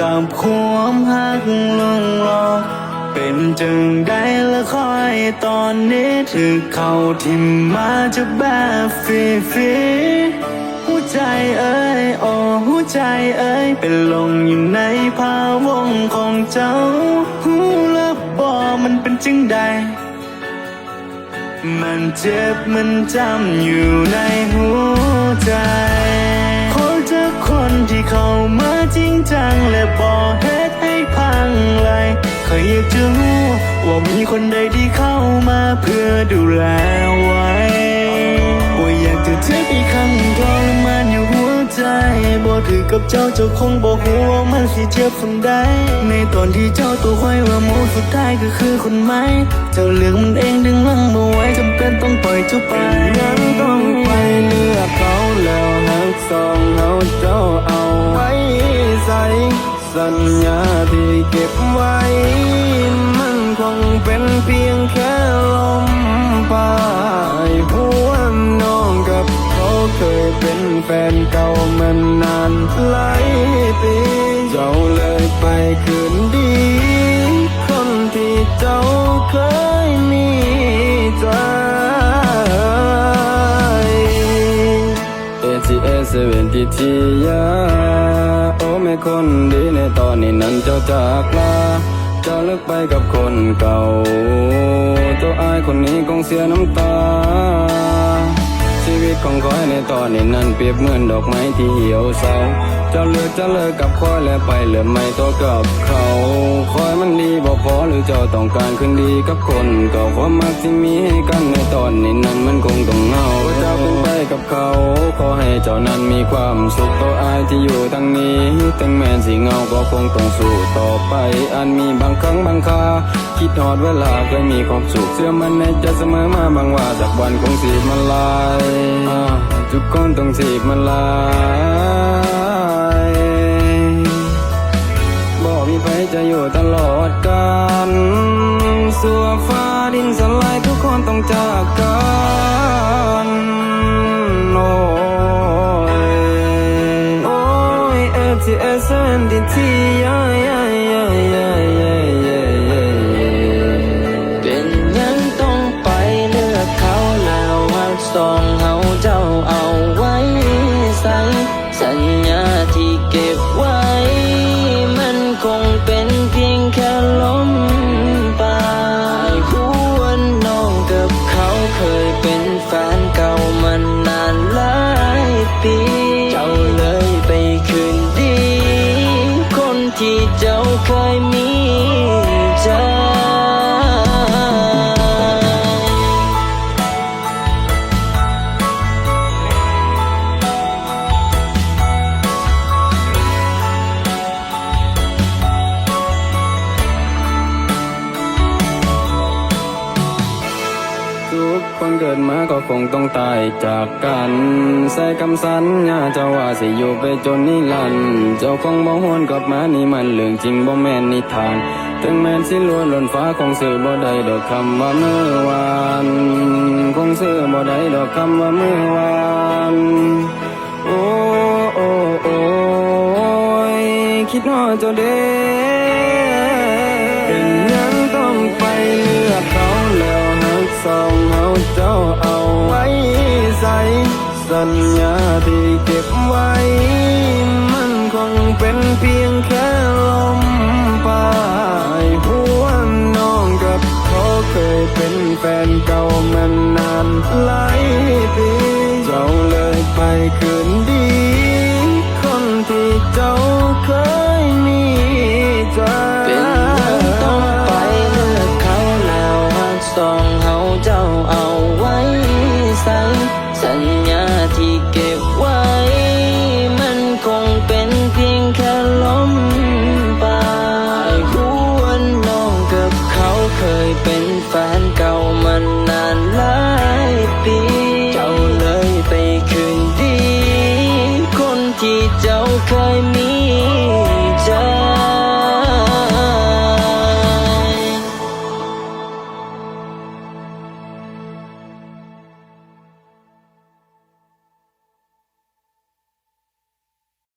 กับความหักลงหลอกเป็นจังได้ละคอยตอนนี้ถือเขาทิมมาจะแบบฟรีฟรีหัวใจเอ้ยโอ้หัวใจเอ้ยเป็นลงอยู่ในภาวงของเจ้าหูและบอมันเป็นจังใด มันเจ็บมันจำอยู่ในหัวใจ ที่เข้ามาจริงจัง และบอกเหตุให้พังเลยขออยากจะรู้ว่ามีคนใดที่เข้ามาเพื่อดูแลไว้ว่าอยากจะเจ็บอีกครั้งทรมานอยู่หัวใจบอกถือกับเจ้าเจ้าคงบอกหัวามันสิเจ็บสันใดในตอนที่เจ้าตัวค่อยว่าหมูสุดท้ายก็คือคนไม้เจ้าเลือกมันเองดึงลังมาไว้จำเป็นต้องปล่อยเจ้าไปยังต้องไปเลือกเขาแล้วหักสองเขาเจ้าเอา สัญญาที่เก็บไว้ มันคงเป็นเพียงแค่ลมปลายหัวน้องกับเขาเคยเป็นแฟนเก่ามันนานหลายปีเจ้าเลยไปคืนดี คนที่เจ้าเคยมีใจ ATS เวนทีทียา ม่คนดีในตอนนี้นั้นเจ้าจากลาเจ้าเลิกไปกับคนเก่า เจ้าอายคนนี้คงเสียน้ำตา ชีวิตของคอยในตอนนี้นั้นเปรียบเหมือนดอกไม้ที่เหี่ยวเศร้าเจ้าเลือกจะเลิกกับคอยและไปเหลือไม่ตัวกับเขาคอยมันดีบ่พอหรือเจ้าต้องการคืนดีกับคนเก่าความมักที่มีให้กันในตอนนี้นั้นมันคงต้อง กับเขา ขอให้เจ้านั้นมีความสุขตัวอายที่อยู่ทางนี้ ถึงแม้สิเงาก็คงต้องสู้ต่อไป อันมีบางครั้งบางคา คิดฮอดเวลาเคยมีความสุขเชื่อมันในใจเสมอมาบางว่าสักวันคงสีมันลายทุกคนต้องสีมันลาย FTS NDT ยายายายายายายายเป็นยังต้องไปเลือกเขาแล้วหักสองเฮาเจ้าเอาไว้ใส่สัญญาที่เก็บไว้ มันคงเป็น ทุกคนเกิดมาก็คงต้องตายจากกัน ใส่คำสัญญาเจ้าว่าสิอยู่ไปจนนิรันดร์เจ้าคงบ่หวนกลับมานี่มันเรื่องจริงบ่แม่นนิทาน ถึงแม้นสิล้วนล้นฟ้าคงซื้อบ่ได้ดอกคำว่าเมื่อวาน คงซื้อบ่ได้ดอกคำว่าเมื่อวานโอ้โอ้โอ้ยคิดฮอเจ้าเด้เป็นยังต้องไปเลือกเขาแล้วหักสอง สัญญาที่เก็บไว้ มันคงเป็นเพียงแค่ลมปลายหัวน้องกับเขาเคยเป็นแฟนเก่ามัน เ